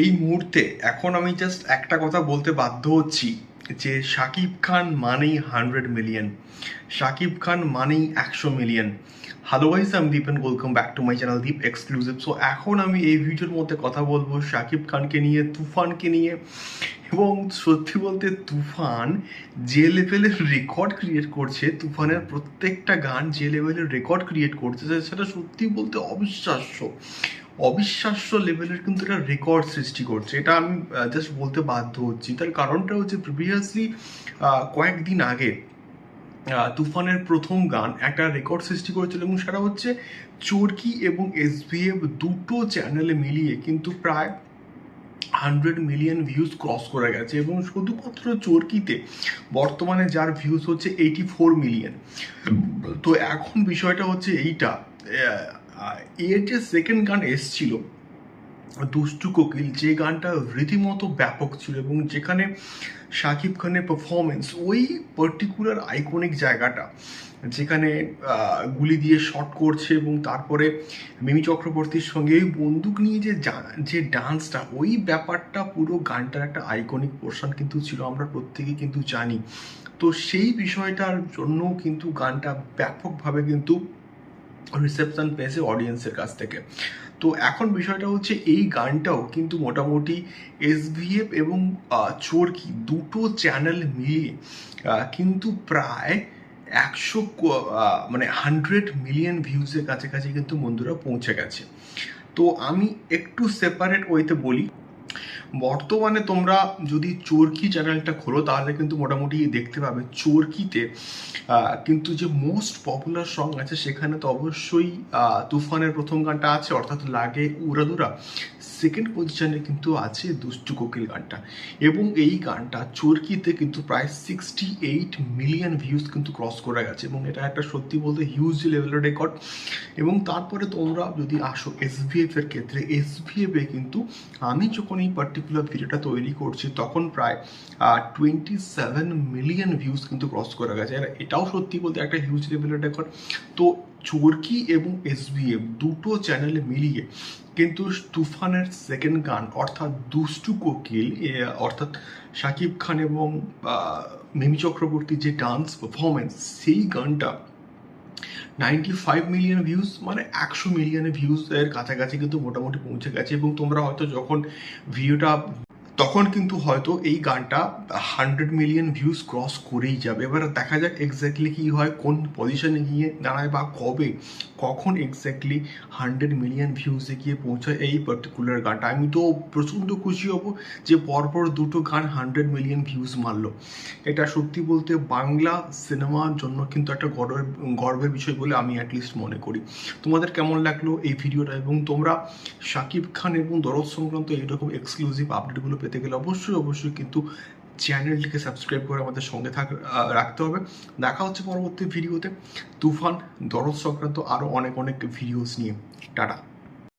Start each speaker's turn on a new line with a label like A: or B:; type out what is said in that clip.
A: এই মুহূর্তে এখন আমি জাস্ট একটা কথা বলতে বাধ্য হচ্ছি যে শাকিব খান মানেই হান্ড্রেড মিলিয়ন শাকিব খান মানেই একশো মিলিয়ন হ্যালো গাইস আমি Deep and welcome back to my channel Deep exclusive so এখন আমি এই ভিডিওর মধ্যে কথা বলব শাকিব খানকে নিয়ে, তুফানকে নিয়ে। এবং সত্যি বলতে তুফান যে লেভেলের রেকর্ড ক্রিয়েট করছে, তুফানের প্রত্যেকটা গান যে লেভেলের রেকর্ড ক্রিয়েট করছে, সেটা সত্যি বলতে অবিশ্বাস্য। অবিশ্বাস্য লেভেলের কিন্তু এটা রেকর্ড সৃষ্টি করছে। এটা আমি জাস্ট বলতে বাধ্য হচ্ছি। তার কারণটা হচ্ছে প্রিভিয়াসলি কয়েকদিন আগে তুফানের প্রথম গান একটা রেকর্ড সৃষ্টি করেছিল এবং সেটা হচ্ছে চরকি এবং এসবিএফ দুটো চ্যানেলে মিলিয়ে কিন্তু প্রায় হান্ড্রেড মিলিয়ন ভিউজ ক্রস করে গেছে এবং শুধুমাত্র চরকিতে বর্তমানে যার ভিউজ হচ্ছে এইটি ফোর মিলিয়ন তো এখন বিষয়টা হচ্ছে এইটা এর যে সেকেন্ড গান এসছিল, দুষ্টু কোকিল, যে গানটা রীতিমতো ব্যাপক ছিল এবং যেখানে শাকিব খানের পারফরমেন্স ওই পার্টিকুলার আইকনিক জায়গাটা, যেখানে গুলি দিয়ে শট করছে এবং তারপরে মিমি চক্রবর্তীর সঙ্গে ওই বন্দুক নিয়ে যে যে ডান্সটা ওই ব্যাপারটা পুরো গানটার একটা আইকনিক পোর্শন কিন্তু ছিল, আমরা প্রত্যেকেই কিন্তু জানি। তো সেই বিষয়টার জন্য কিন্তু গানটা ব্যাপকভাবে কিন্তু রিসেপশন পেয়েছে অডিয়েন্সের কাছ থেকে। তো এখন বিষয়টা হচ্ছে এই গানটাও কিন্তু মোটামুটি এসভিএফ এবং চরকি দুটো চ্যানেল মিলিয়ে কিন্তু প্রায় একশো মানে হান্ড্রেড মিলিয়ন ভিউজের কাছাকাছি কিন্তু বন্ধুরা পৌঁছে গেছে। তো আমি একটু সেপারেট ওয়েতে বলি বর্তমানে তোমরা যদি চরকি চ্যানেলটা খোলো, তাহলে কিন্তু মোটামুটি দেখতে পাবে চরকিতে কিন্তু যে মোস্ট পপুলার সং আছে, সেখানে তো অবশ্যই তুফানের প্রথম গানটা আছে, অর্থাৎ লাগে উড়াদুরা সেকেন্ড পজিশনে কিন্তু আছে দুষ্টু কোকিল গানটা। এবং এই গানটা চরকিতে কিন্তু প্রায় সিক্সটি এইট মিলিয়ন ভিউজ কিন্তু ক্রস করে গেছে। এবং এটা একটা সত্যি বলতে হিউজ লেভেলের রেকর্ড এবং তারপরে তোমরা যদি আসো এসভিএফ এর ক্ষেত্রে এসভিএফ কিন্তু আমি যখন এই পার্টিকুলার ভিডিওটা তৈরি করছি, তখন প্রায় টোয়েন্টি সেভেন মিলিয়ন ভিউজ কিন্তু ক্রস করে গেছে। আর এটাও সত্যি বলতে একটা হিউজ লেভেলের রেকর্ড তো চরকি এবং এসবিএফ দুটো চ্যানেলে মিলিয়ে কিন্তু তুফানের সেকেন্ড গান, অর্থাৎ দুষ্টু কোকিল অর্থাৎ শাকিব খান এবং মিমি চক্রবর্তীর যে ডান্স পারফরমেন্স সেই গানটা নাইনটি ফাইভ মিলিয়ন ভিউজ মানে একশো মিলিয়ন ভিউজের কাছাকাছি কিন্তু মোটামুটি পৌঁছে গেছে এবং তোমরা হয়তো যখন ভিডিওটা তখন কিন্তু হয়তো এই গানটা হান্ড্রেড মিলিয়ন ভিউজ ক্রস করেই যাবে। এবার দেখা যাক এক্স্যাক্টলি কি হয়, কোন পজিশনে গিয়ে দাঁড়ায় বা কবে, কখন এক্স্যাক্টলি হান্ড্রেড মিলিয়ন ভিউজে গিয়ে পৌঁছায় এই পার্টিকুলার গানটা। আমি তো প্রচণ্ড খুশি হব যে পরপর দুটো গান হান্ড্রেড মিলিয়ন ভিউজ মারলো। এটা সত্যি বলতে বাংলা সিনেমার জন্য কিন্তু একটা গর্বের গর্বের বিষয় বলে আমি অ্যাটলিস্ট মনে করি। তোমাদের কেমন লাগল এই ভিডিওটা এবং তোমরা শাকিব খান এবং দরদ সংক্রান্ত এইরকম এক্সক্লুসিভ আপডেটগুলো পেতে গেলে অবশ্যই অবশ্যই কিন্তু চ্যানেলটিকে সাবস্ক্রাইব করে আমাদের সঙ্গে থাক রাখতে হবে। দেখা হচ্ছে পরবর্তী ভিডিওতে। তুফান, দরদ সংক্রান্ত আরও অনেক অনেক ভিডিওস নিয়ে। টাটা।